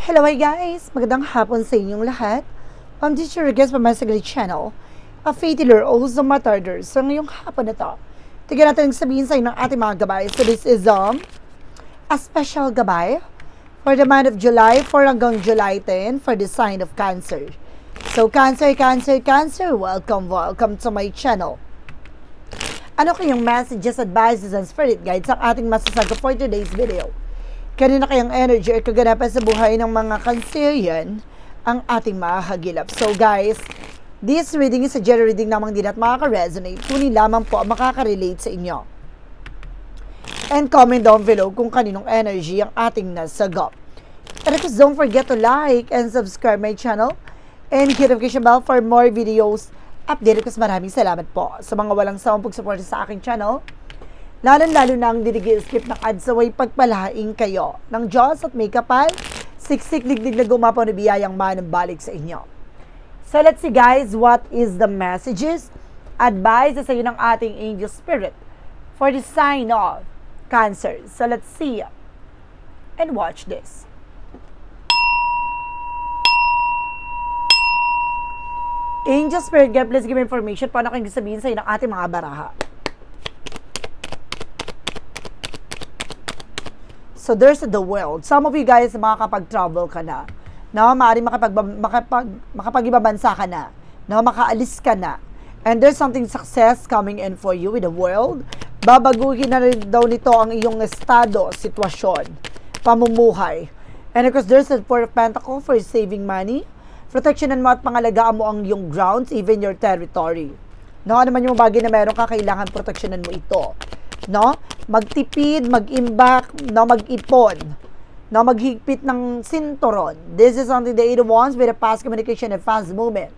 Hello hi guys! Magandang hapon sa inyong lahat. I'm Teacher Regas from my Saglit Channel. A faith healer o sa matarders sa ngayong hapon na to. Tignan natin ang sabihin sa inyo ng ating mga gabay. So this is um, a special gabay for the month of July 4 hanggang July 10 for the sign of Cancer. So Cancer, Cancer, Cancer, welcome, welcome to my channel. Ano kayong messages, advices, and spirit guides ang ating masasaga for today's video? Kanina kayang energy or kaganapan sa buhay ng mga Cancerian ang ating mahagilap. So guys, this reading is a general reading lamang din at makaka-resonate. Kunin lamang po makaka-relate sa inyo. And comment down below kung kaninong energy ang ating nasagap. And of course, don't forget to like and subscribe my channel and hit notification bell for more videos update ko maraming salamat po sa mga walang sawang pagsuporta sa aking channel. Lalo-lalo na ang dinigi-skip ng ads away pagpalaing kayo ng Diyos at may kapal, siksik liglig na gumapaw na biyayang manambalik sa inyo. So let's see guys, what is the messages, advice sa iyo ng ating angel spirit for the sign of Cancer. So let's see and watch this. Angel Spirit God, please give information paano kayo sabihin sa iyo ng ating mga baraha. So there's the world. Some of you guys makakapag-travel ka na. No, maaari makapag makapag makapag-ibabansa ka na. No, makaalis ka na. And there's something success coming in for you with the world. Babaguhin na rin daw nito ang iyong estado, sitwasyon, pamumuhay. And of course, there's a Four of Pentacles for saving money. Protectionan mo at pangalagaan mo ang iyong grounds, even your territory. No, ano man yung bagay na meron ka, kailangan proteksyonan mo ito no? Magtipid, mag-imbak, no? Mag-ipon, no? Maghigpit ng sinturon. This is something the eight of wands with a fast communication and fast movement.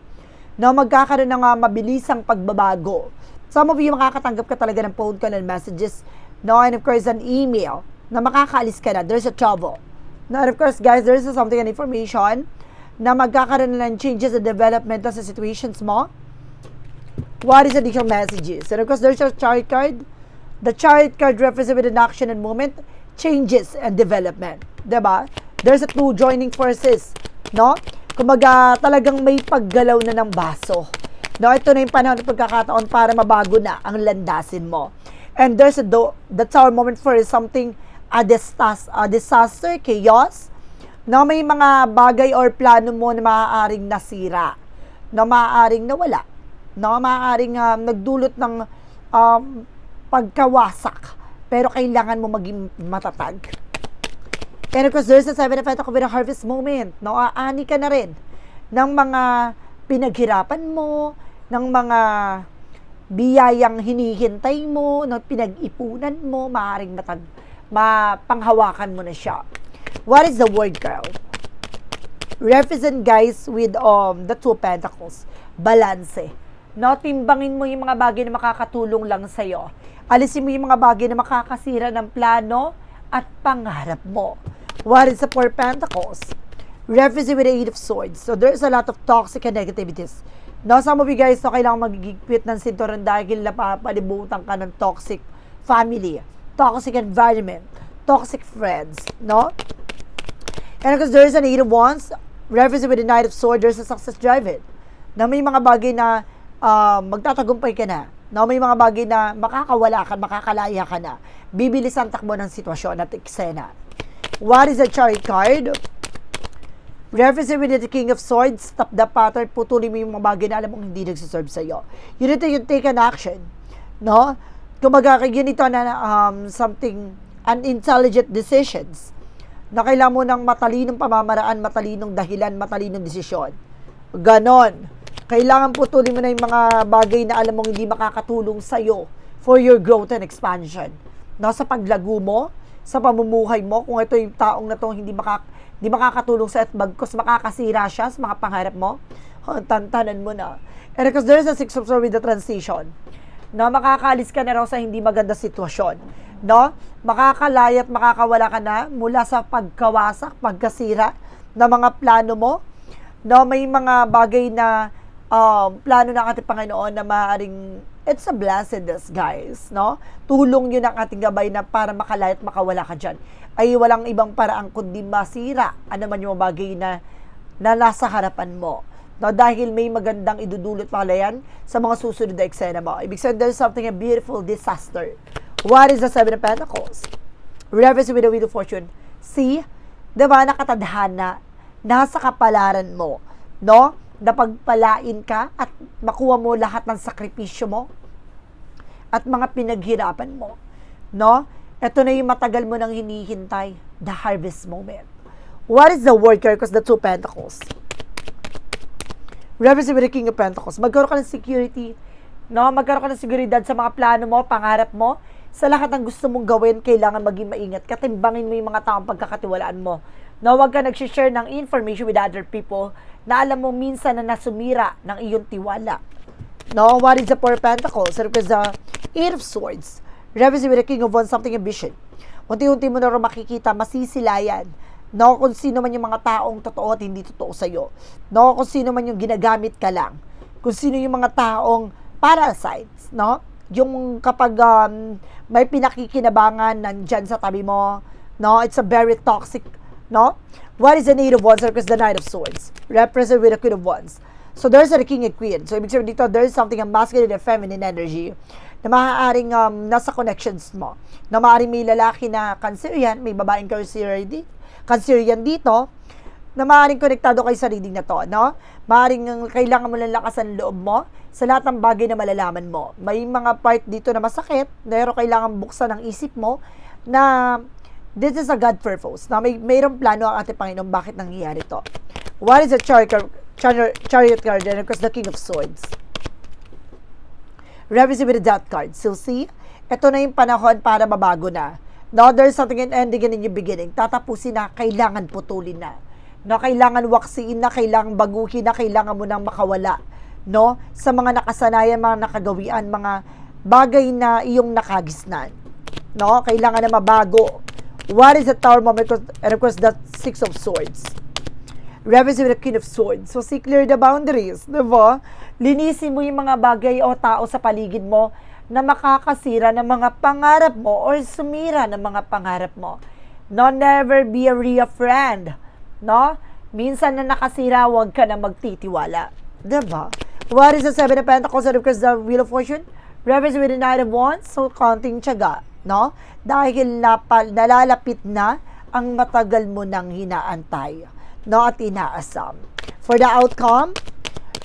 No? Magkakaroon ng uh, mabilisang pagbabago. Some of you makakatanggap ka talaga ng phone call and messages, no? And of course, an email na makakaalis ka na. There's a trouble. No? And of course, guys, there's something, an information na magkakaroon na ng changes and development sa situations mo. What is additional messages? And of course, there's a chart card The chariot card represents with an action and movement, changes and development. ba? There's a two joining forces, no? Kumbaga, talagang may paggalaw na ng baso. No, ito na yung panahon ng pagkakataon para mabago na ang landasin mo. And there's a do, that's our moment for something a, disas, a disaster, chaos. No, may mga bagay or plano mo na maaaring nasira. Na maaaring nawala. No, maaaring uh, nagdulot ng um, pagkawasak. Pero kailangan mo maging matatag. And of course, there's a seven effect of a harvest moment. No? Aani ka na rin ng mga pinaghirapan mo, ng mga biyayang hinihintay mo, ng pinag-ipunan mo, maaaring matag, mapanghawakan mo na siya. What is the word, girl? Represent guys with um, the two pentacles. Balance. No, timbangin mo yung mga bagay na makakatulong lang sa'yo Alisin mo yung mga bagay na makakasira ng plano at pangarap mo. What is the Four Pentacles? Reference with the Eight of Swords. So there's a lot of toxic and negativities. No, some of you guys, so kailangan magigipit ng sinturon dahil napapalibutan ka ng toxic family, toxic environment, toxic friends, no? And because there's an Eight of Wands, reference with the Knight of Swords, there's a success driven. Na may mga bagay na uh, magtatagumpay ka na No, may mga bagay na makakawala ka, makakalaya ka na. Bibilis ang takbo ng sitwasyon at eksena. What is a chariot card? Reference with the King of Swords, stop the pattern, putulin mo yung mga bagay na alam mong hindi nagsiserve sa iyo. You need to take an action. No? Kumaga, yun ito na um, something unintelligent decisions na kailangan mo ng matalinong pamamaraan, matalinong dahilan, matalinong desisyon. Ganon kailangan putulin mo na yung mga bagay na alam mong hindi makakatulong sa'yo for your growth and expansion. No, sa paglago mo, sa pamumuhay mo, kung ito yung taong na to hindi, makak hindi makakatulong sa at bagkos makakasira siya sa mga pangarap mo, oh, tantanan mo na. And because there's a six swords with the transition, no, makakalis ka na raw sa hindi maganda sitwasyon. No? Makakalaya at makakawala ka na mula sa pagkawasak, pagkasira ng mga plano mo. No, may mga bagay na um, plano ng ating Panginoon na maaaring it's a blessedness, guys, no? Tulong yun ang ating gabay na para makalaya at makawala ka dyan. ay walang ibang paraan kundi masira ano man yung bagay na, na nasa harapan mo. No, dahil may magandang idudulot pala yan sa mga susunod na eksena mo. Ibig sabihin, there's something a beautiful disaster. What is the Seven of Pentacles? Reverse with the Wheel of Fortune. See? Diba, nakatadhana, nasa kapalaran mo, no? Na pagpalain ka at makuha mo lahat ng sakripisyo mo at mga pinaghirapan mo, no? Ito na yung matagal mo nang hinihintay, the harvest moment. What is the word here? Because the two pentacles. Reverse with the King of Pentacles. Magkaroon ka ng security, no? Magkaroon ka ng seguridad sa mga plano mo, pangarap mo. Sa lahat ng gusto mong gawin, kailangan maging maingat. Katimbangin mo yung mga taong pagkakatiwalaan mo. No, huwag ka nag-share ng information with other people na alam mo minsan na nasumira ng iyong tiwala. No, what is the Four Pentacles? It represents the Eight of Swords. Reverse with the King of Wands, something ambition. Unti-unti mo na rin makikita, masisilayan. No, kung sino man yung mga taong totoo at hindi totoo sa'yo. No, kung sino man yung ginagamit ka lang. Kung sino yung mga taong parasites, no? Yung kapag um, may pinakikinabangan nandyan sa tabi mo, no? It's a very toxic, no? What is the Knight of Wands? Because the Knight of Swords. Represent with the Queen of Wands. So there's a King and Queen. So ibig sabihin dito, there's something a masculine and feminine energy na maaaring um, nasa connections mo. Na maaaring may lalaki na Cancerian, may babaeng Cancerian, di, Cancerian dito, na maaaring konektado kay sa reading na to, no? Maaaring ang kailangan mo lang lakasan loob mo sa lahat ng bagay na malalaman mo. May mga part dito na masakit, pero kailangan buksan ang isip mo na this is a God purpose. Na may mayroong plano ang ating Panginoon bakit nangyayari to. What is a chariot, chariot, chariot card? And of the King of Swords. Represent with the Death card. So see, ito na yung panahon para mabago na. No, there's something in ending and in your beginning. Tatapusin na, kailangan putulin na. No, kailangan waksiin na, kailangan baguhin na, kailangan mo nang makawala. No, sa mga nakasanayan, mga nakagawian, mga bagay na iyong nakagisnan. No, kailangan na mabago. What is the Tower moment? And of course, the Six of Swords. Represent with the Queen of Swords. So, see clear the boundaries, di ba? Linisin mo yung mga bagay o tao sa paligid mo na makakasira ng mga pangarap mo or sumira ng mga pangarap mo. No, never be a real friend. No? Minsan na nakasira, huwag ka na magtitiwala. Diba? What is the Seven of Pentacles and of course the Wheel of Fortune? Represent with the Knight of Wands, so konting tiyaga. No? Dahil napal, nalalapit na ang matagal mo nang hinaantay. No? At inaasam. For the outcome,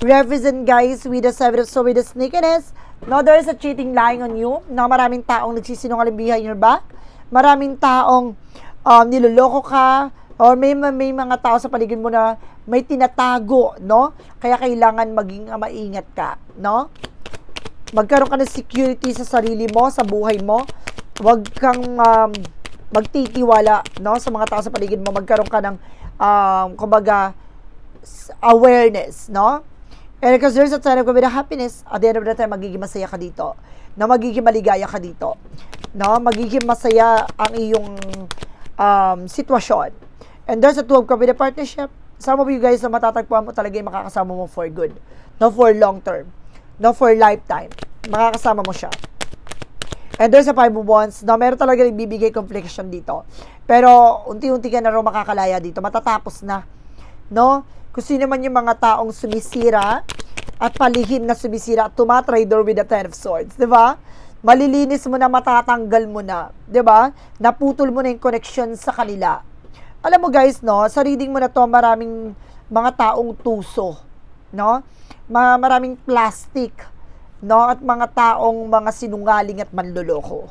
represent guys with the Seven of Swords with the sneakiness, No, there is a cheating lying on you. No, maraming taong nagsisinungaling behind your back. Maraming taong um, niloloko ka or may, may mga tao sa paligid mo na may tinatago, no? Kaya kailangan maging maingat ka, no? Magkaroon ka ng security sa sarili mo, sa buhay mo. Huwag kang um, magtitiwala, no? Sa mga tao sa paligid mo. Magkaroon ka ng, um, kumbaga, awareness, no? And because there's a time of with happiness, at the end of the time, magiging masaya ka dito. Na magiging maligaya ka dito. No? Magiging masaya ang iyong um, sitwasyon. And there's a two of a partnership. Some of you guys na matatagpuan mo talaga yung makakasama mo for good. No for long term. No for lifetime. Makakasama mo siya. And there's a five of wands. No, meron talaga bibigay confliction dito. Pero unti-unti ka na rin makakalaya dito. Matatapos na. No? kung sino man yung mga taong sumisira at palihim na sumisira at tumatrader with the Ten of Swords, ba? Malilinis mo na, matatanggal mo na, ba? Naputol mo na yung connection sa kanila. Alam mo guys, no, sa reading mo na to, maraming mga taong tuso, no? Ma maraming plastic, no? At mga taong mga sinungaling at manloloko.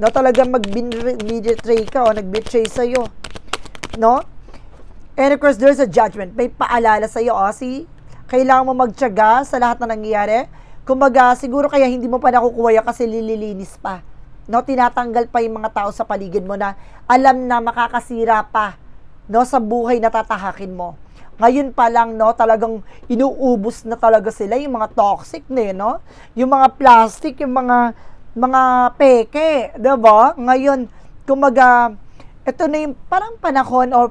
No, talagang mag-betray ka o nag-betray sa'yo. No? And of course, there's a judgment. May paalala sa iyo, oh, see? Kailangan mo magtiyaga sa lahat na nangyayari. Kumbaga, siguro kaya hindi mo pa nakukuha yan kasi lililinis pa. No, tinatanggal pa yung mga tao sa paligid mo na alam na makakasira pa no sa buhay na tatahakin mo. Ngayon pa lang no, talagang inuubos na talaga sila yung mga toxic na no? Yung mga plastic, yung mga mga peke, 'di ba? Ngayon, kumaga ito na yung parang panahon or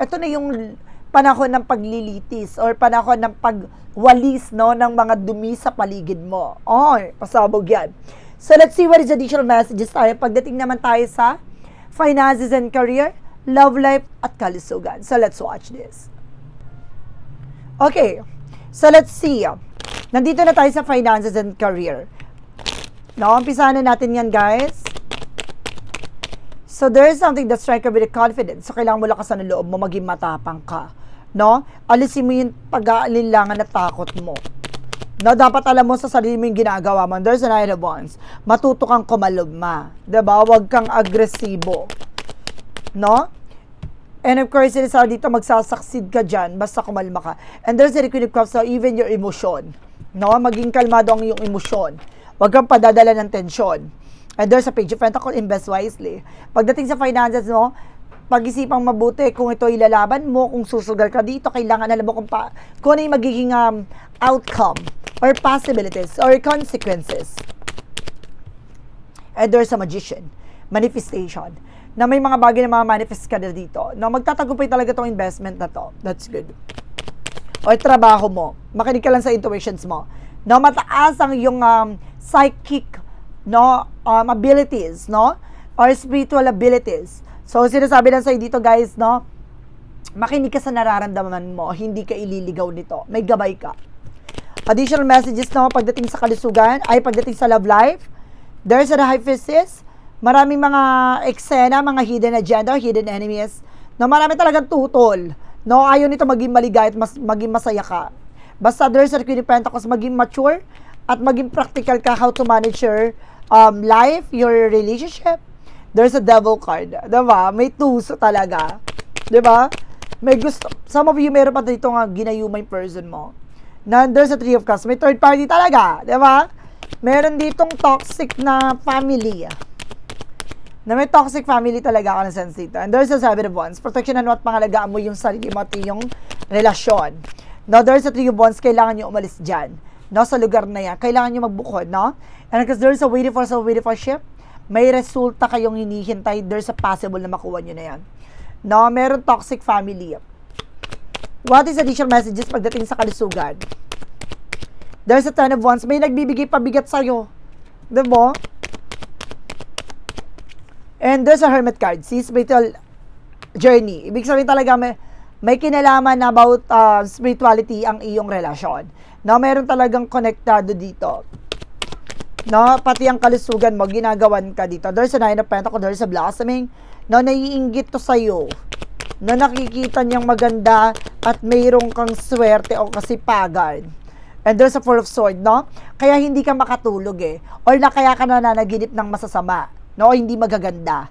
ito na yung panahon ng paglilitis or panahon ng pagwalis no ng mga dumi sa paligid mo. Oh, pasabog yan. So let's see what is additional messages tayo. Pagdating naman tayo sa finances and career, love life, at kalusugan. So let's watch this. Okay, so let's see. Nandito na tayo sa finances and career. No, umpisahan na natin yan, guys. So there is something that strike with confidence. So kailangan mo lakas ng loob mo, maging matapang ka. No? Alisin mo yung pag-aalinlangan na takot mo. No, dapat alam mo sa sarili mo yung ginagawa mo. There's an Knight of. Matuto kang kumalugma. 'Di ba? Huwag kang agresibo. No? And of course, sinasabi dito, magsasucceed ka dyan, basta kumalma ka. And there's a of Cups, so even your emotion. No? Maging kalmado ang iyong emosyon. Huwag kang padadala ng tensyon. And there's a Page of Pentacles, invest wisely. Pagdating sa finances mo, pag-isipang mabuti kung ito ilalaban mo, kung susugal ka dito, kailangan alam mo kung, pa, kung ano yung magiging um, outcome or possibilities or consequences. And there's a magician, manifestation, na may mga bagay na manifest ka na dito. Na magtatagumpay talaga tong investment na to. That's good. O trabaho mo, makinig ka lang sa intuitions mo. No, mataas ang yung um, psychic no um, abilities, no? Or spiritual abilities. So, sinasabi lang sa'yo dito, guys, no? Makinig ka sa nararamdaman mo, hindi ka ililigaw nito. May gabay ka. Additional messages, no? Pagdating sa kalusugan, ay pagdating sa love life, there's a high priestess, maraming mga eksena, mga hidden agenda, hidden enemies, no? Marami talagang tutol, no? Ayaw nito maging maligay at mas, maging masaya ka. Basta there's a Queen of Pentacles, maging mature at maging practical ka how to manage your um, life, your relationship. There's a devil card. Diba? May tuso talaga. Diba? May gusto. Some of you, meron pa dito nga ginayumay person mo. Na there's a three of cups. May third party talaga. Diba? Meron ditong toxic na family. Na may toxic family talaga ka na sense dito. And there's a seven of wands. Protection ano at pangalagaan mo yung sarili mo at yung relasyon. Now, there's a three wands. Kailangan nyo umalis dyan. No, sa lugar na yan. Kailangan nyo magbukod, no? And because there's a waiting for a waiting for ship, may resulta kayong hinihintay. There's a possible na makuha nyo na yan. No, meron toxic family. What is additional messages pagdating sa kalusugan? There's a ten of wands. May nagbibigay pabigat sa'yo. Diba? And there's a hermit card. See, spiritual journey. Ibig sabihin talaga may, may kinalaman about uh, spirituality ang iyong relasyon. No, meron talagang konektado dito. No, pati ang kalusugan mo, ginagawan ka dito. There's a nine of pentacles, there's a blossoming. No, naiinggit to sa'yo. No, nakikita niyang maganda at mayroong kang swerte o kasipagan. And there's a four of sword, no? Kaya hindi ka makatulog eh. Or na kaya ka nananaginip ng masasama. No, hindi magaganda.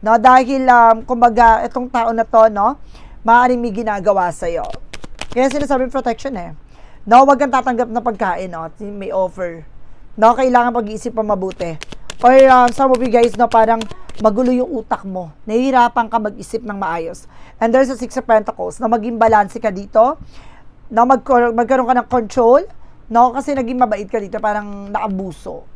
No, dahil, um, kumbaga, itong tao na to, no, maaaring may ginagawa sa'yo. Kaya sinasabi protection eh. No, wag kang tatanggap na pagkain, no, may offer. No, kailangan pag-iisip pa mabuti. Or um, some of you guys, no, parang magulo yung utak mo. Nahihirapan ka mag-isip ng maayos. And there's a Six of Pentacles na maging balance ka dito. No, mag magkaroon ka ng control. No, kasi naging mabait ka dito, parang naabuso.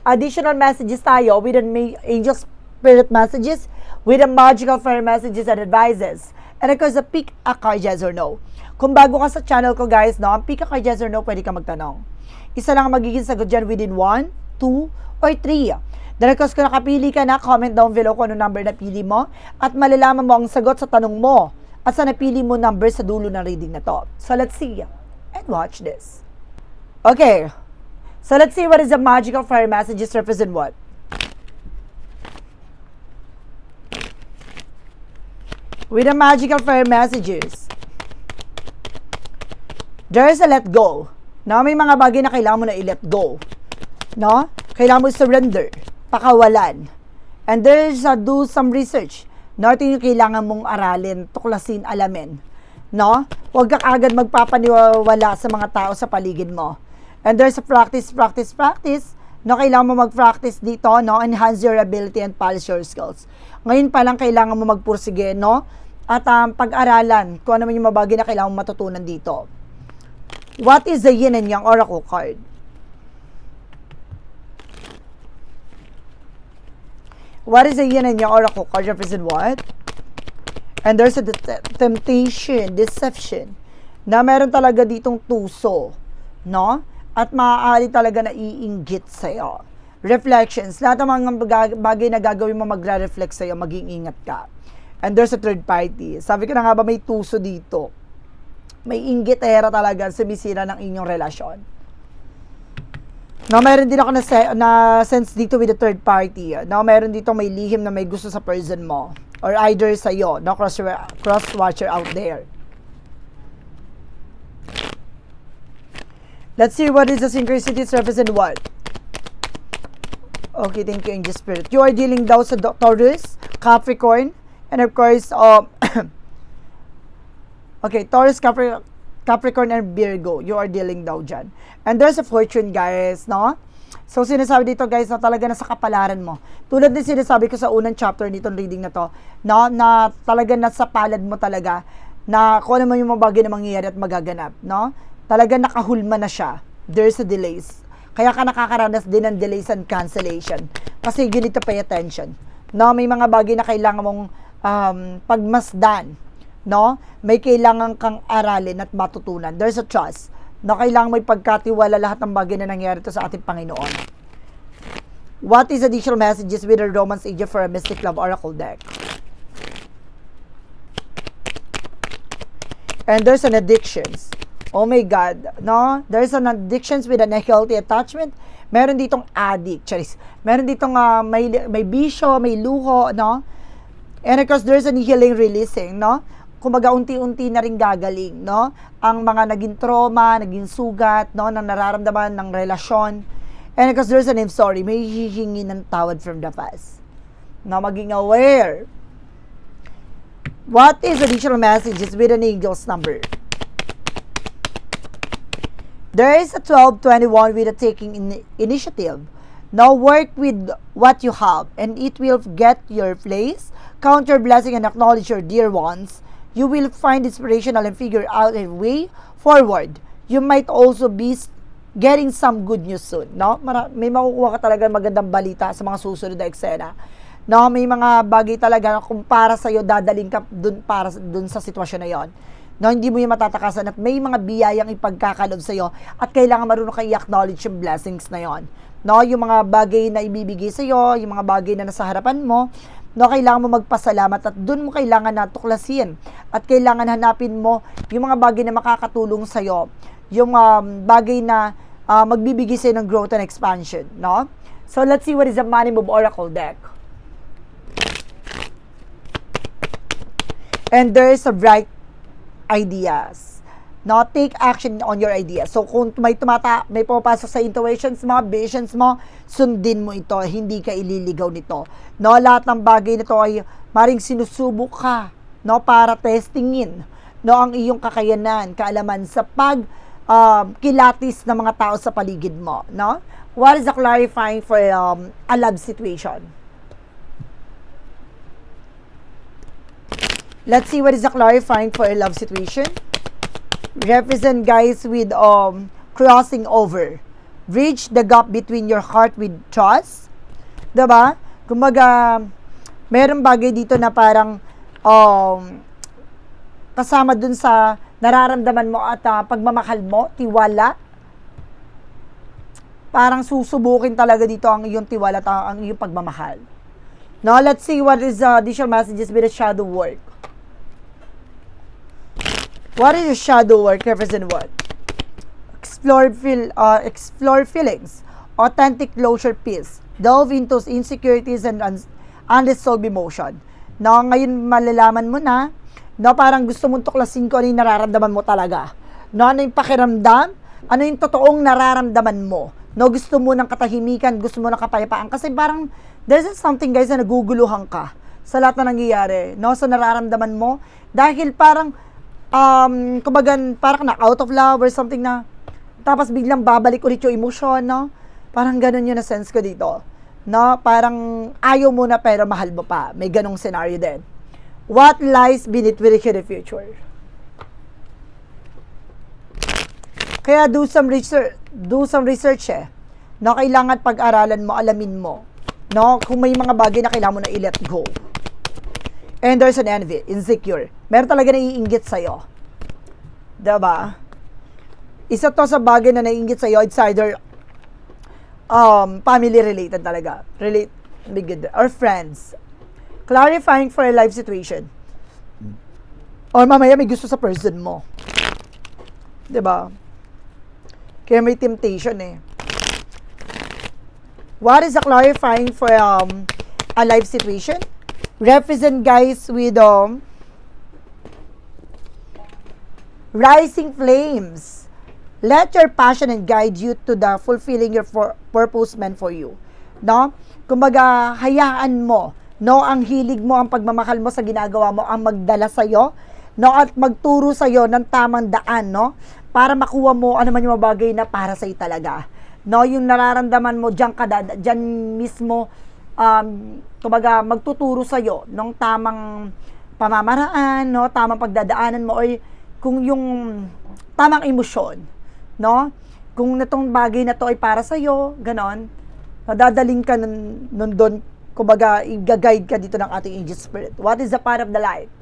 Additional messages tayo with an angel spirit messages, with a magical fairy messages and advices. And of course, a pick a card yes or no. Kung bago ka sa channel ko guys, no, ang pick a card yes or no, pwede ka magtanong. Isa lang ang magiging sagot dyan within 1, 2, or 3. Dahil kung nakapili ka na, comment down below kung ano number na pili mo at malalaman mo ang sagot sa tanong mo at sa napili mo number sa dulo ng reading na to. So let's see and watch this. Okay. So let's see what is the magical fire messages represent what? With the magical fire messages, there's a let go. No, may mga bagay na kailangan mo na i-let go. No? Kailangan mo surrender, pakawalan. And there's a do some research. No, ito yung kailangan mong aralin, tuklasin, alamin. No? Huwag ka agad magpapaniwala sa mga tao sa paligid mo. And there's a practice, practice, practice. No, kailangan mo mag-practice dito, no? Enhance your ability and polish your skills. Ngayon pa lang kailangan mo magpursige, no? At um, pag-aralan kung ano man yung mabagi na kailangan mo matutunan dito. What is the yin and yang oracle card? What is the yin and yang oracle card? Represent what? And there's a temptation, deception, na meron talaga ditong tuso, no? At maaari talaga na iinggit sa'yo. reflections, lahat ng mga baga- bagay na gagawin mo magre-reflect sa'yo, maging ingat ka. And there's a third party. Sabi ko na nga ba may tuso dito. May inggitera talaga sumisira ng inyong relasyon. No, meron din ako na, se- na sense dito with the third party. No, meron dito may lihim na may gusto sa person mo. Or either sa'yo, no, cross, cross watcher out there. Let's see what is the synchronicity surface and what. Okay, thank you, Angel Spirit. You are dealing daw sa Taurus, Capricorn, and of course, um, okay, Taurus, Capri- Capricorn, and Virgo. You are dealing daw dyan. And there's a fortune, guys, no? So, sinasabi dito, guys, na talaga nasa kapalaran mo. Tulad din sinasabi ko sa unang chapter nitong reading na to, no? na talaga nasa palad mo talaga, na kung ano man yung mga na mangyayari at magaganap, no? Talaga nakahulma na siya. There's a delays. Kaya ka nakakaranas din ng delays and cancellation. Kasi you need to pay attention. No, may mga bagay na kailangan mong um, pagmasdan. No? May kailangan kang aralin at matutunan. There's a trust. No, kailangan may pagkatiwala lahat ng bagay na nangyari to sa ating Panginoon. What is additional messages with the Romance Age for a Mystic Love Oracle deck? And there's an addictions. Oh my God, no? There's an addictions with an unhealthy attachment. Meron ditong addict, charis. Meron ditong uh, may, may bisyo, may luho, no? And of course, there's an healing releasing, no? Kumaga unti-unti na rin gagaling, no? Ang mga naging trauma, naging sugat, no? Nang nararamdaman ng relasyon. And of course, there's an I'm sorry. May hihingi ng tawad from the past. No? Maging aware. What is additional messages with an angel's number? There is a 1221 with a taking in initiative. Now work with what you have and it will get your place. Count your blessing and acknowledge your dear ones. You will find inspirational and figure out a way forward. You might also be getting some good news soon. No? May makukuha ka talaga magandang balita sa mga susunod na eksena. No, may mga bagay talaga na kung para sa iyo dadaling ka dun para dun sa sitwasyon na 'yon. No, hindi mo yung matatakasan at may mga biyayang ipagkakalob sa iyo at kailangan marunong kang i-acknowledge yung blessings na 'yon. No, yung mga bagay na ibibigay sa iyo, yung mga bagay na nasa harapan mo, no, kailangan mo magpasalamat at doon mo kailangan na tuklasin at kailangan hanapin mo yung mga bagay na makakatulong sa iyo, yung um, bagay na uh, magbibigay sa ng growth and expansion, no? So let's see what is the Money Move Oracle deck. And there is a bright ideas. No, take action on your ideas. So kung may tumata, may pumapasok sa intuitions mo, visions mo, sundin mo ito. Hindi ka ililigaw nito. No, lahat ng bagay nito ay maring sinusubok ka, no, para testingin no ang iyong kakayanan, kaalaman sa pag um, kilatis ng mga tao sa paligid mo, no? What is the clarifying for um, a love situation? Let's see what is the clarifying for a love situation. Represent guys with um crossing over. Bridge the gap between your heart with trust. 'Di ba? Kumbaga merong bagay dito na parang um kasama dun sa nararamdaman mo at ah, pagmamahal mo, tiwala. Parang susubukin talaga dito ang iyong tiwala at ah, ang iyong pagmamahal. Now, let's see what is the additional messages with the shadow work. What is your shadow work represent what? Explore feel uh, explore feelings, authentic closure peace, delve into insecurities and un- unresolved emotion. No, ngayon malalaman mo na, no, parang gusto mong tuklasin ko ano yung nararamdaman mo talaga. No, ano yung pakiramdam, ano yung totoong nararamdaman mo. No, gusto mo ng katahimikan, gusto mo ng kapayapaan. Kasi parang, there's something guys na naguguluhan ka sa lahat na nangyayari. No, sa nararamdaman mo. Dahil parang, um, kumbaga, parang na out of love or something na, tapos biglang babalik ulit yung emotion, no? Parang ganun yung na-sense ko dito. No? Parang ayaw mo na pero mahal mo pa. May ganong scenario din. What lies beneath the future? Kaya do some research, do some research eh. No, kailangan pag-aralan mo, alamin mo. No, kung may mga bagay na kailangan mo na i-let go. And there's an envy, insecure. Meron talaga naiinggit sa'yo. Diba? Isa to sa bagay na naiinggit sa'yo, it's either um, family related talaga. Relate, big, or friends. Clarifying for a life situation. Or mamaya may gusto sa person mo. 'Di ba? Kaya may temptation eh. What is the clarifying for um, a life situation? Represent guys with um, rising flames. Let your passion and guide you to the fulfilling your for, purpose meant for you. No? Kumbaga, hayaan mo, no, ang hilig mo, ang pagmamahal mo sa ginagawa mo, ang magdala sa iyo, no, at magturo sa iyo ng tamang daan, no, para makuha mo ano man yung bagay na para sa iyo talaga. No, yung nararamdaman mo diyan ka diyan mismo um kumbaga magtuturo sa iyo ng tamang pamamaraan, no, tamang pagdadaanan mo or kung yung tamang emosyon, no? Kung natong bagay na to ay para sa iyo, ganon, nadadaling ka nun, nun doon, kumbaga, i-guide ka dito ng ating angel spirit. What is the part of the light?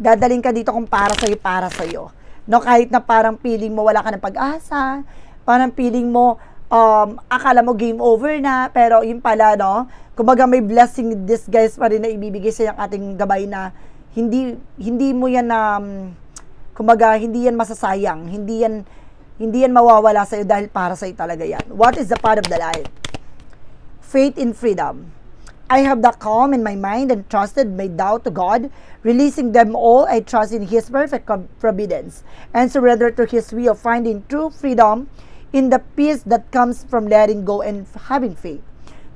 Dadaling ka dito kung para sa'yo, para sa'yo. No, kahit na parang feeling mo wala ka ng pag-asa, parang feeling mo, um, akala mo game over na, pero yun pala, no, kumbaga may blessing in disguise pa rin na ibibigay sa yung ating gabay na hindi hindi mo yan um, kumbaga hindi yan masasayang, hindi yan hindi yan mawawala sa dahil para sa talaga yan. What is the part of the light? Faith in freedom. I have the calm in my mind and trusted my doubt to God, releasing them all. I trust in His perfect providence and surrender to His of finding true freedom in the peace that comes from letting go and having faith.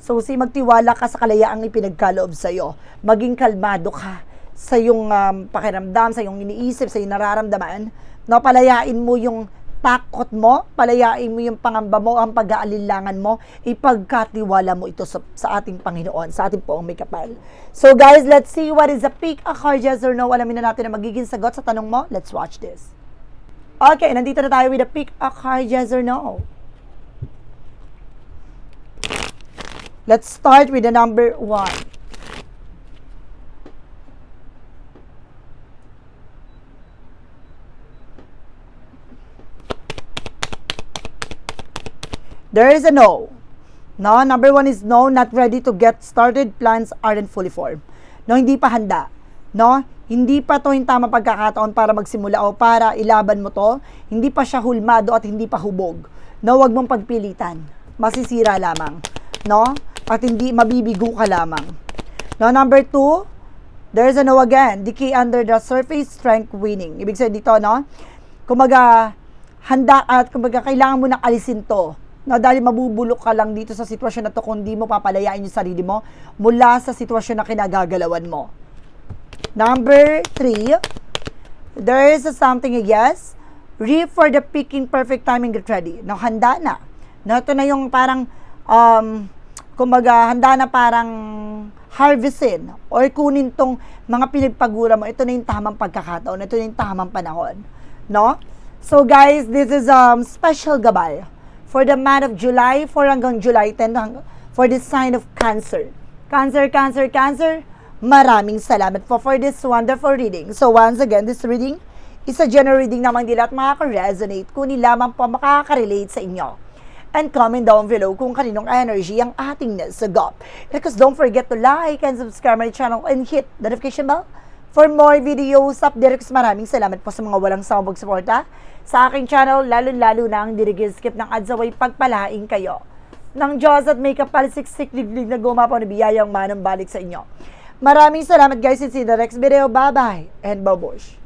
So, si magtiwala ka sa kalayaang ipinagkaloob sa iyo. Maging kalmado ka sa iyong um, pakiramdam, sa iyong iniisip, sa iyong nararamdaman. No, palayain mo yung takot mo, palayain mo yung pangamba mo, ang pag-aalinlangan mo, ipagkatiwala mo ito sa, sa ating Panginoon, sa ating poong may kapal. So guys, let's see what is the pick a card yes or no. Alamin na natin ang magiging sagot sa tanong mo. Let's watch this. Okay, nandito na tayo with the pick a card yes or no. Let's start with the number one. There is a no. No, number one is no, not ready to get started. Plans aren't fully formed. No, hindi pa handa. No, hindi pa to yung tamang pagkakataon para magsimula o para ilaban mo to. Hindi pa siya hulmado at hindi pa hubog. No, wag mong pagpilitan. Masisira lamang. No, at hindi mabibigo ka lamang. No, number two, there's a no again. Decay under the surface, strength winning. Ibig sabihin dito, no? Kumaga, handa at kumbaga kailangan mo nang alisin to. No, dahil mabubulok ka lang dito sa sitwasyon na to kung di mo papalayain yung sarili mo mula sa sitwasyon na kinagagalawan mo. Number three, there is something, yes, reap for the picking perfect timing get ready. No, handa na. No, ito na yung parang, um, kumbaga, handa na parang harvestin or kunin tong mga pinagpagura mo. Ito na yung tamang pagkakataon. Ito na yung tamang panahon. No? So guys, this is um special gabay for the month of July 4 hanggang July 10 hang- for the sign of Cancer. Cancer, Cancer, Cancer, maraming salamat po for this wonderful reading. So once again, this reading is a general reading naman din at makaka-resonate kung lamang po makaka-relate sa inyo. And comment down below kung kaninong energy ang ating nasagop. Because don't forget to like and subscribe my channel and hit the notification bell for more videos updates. Maraming salamat po sa mga walang sawang suporta sa aking channel, lalo-lalo na ang dirigil-skip ng adsaway pagpalaing kayo. Ng Diyos at may kapalsiksik liglig na gumapaw na biyayang manang balik sa inyo. Maraming salamat guys. In the next video. Bye-bye and babush.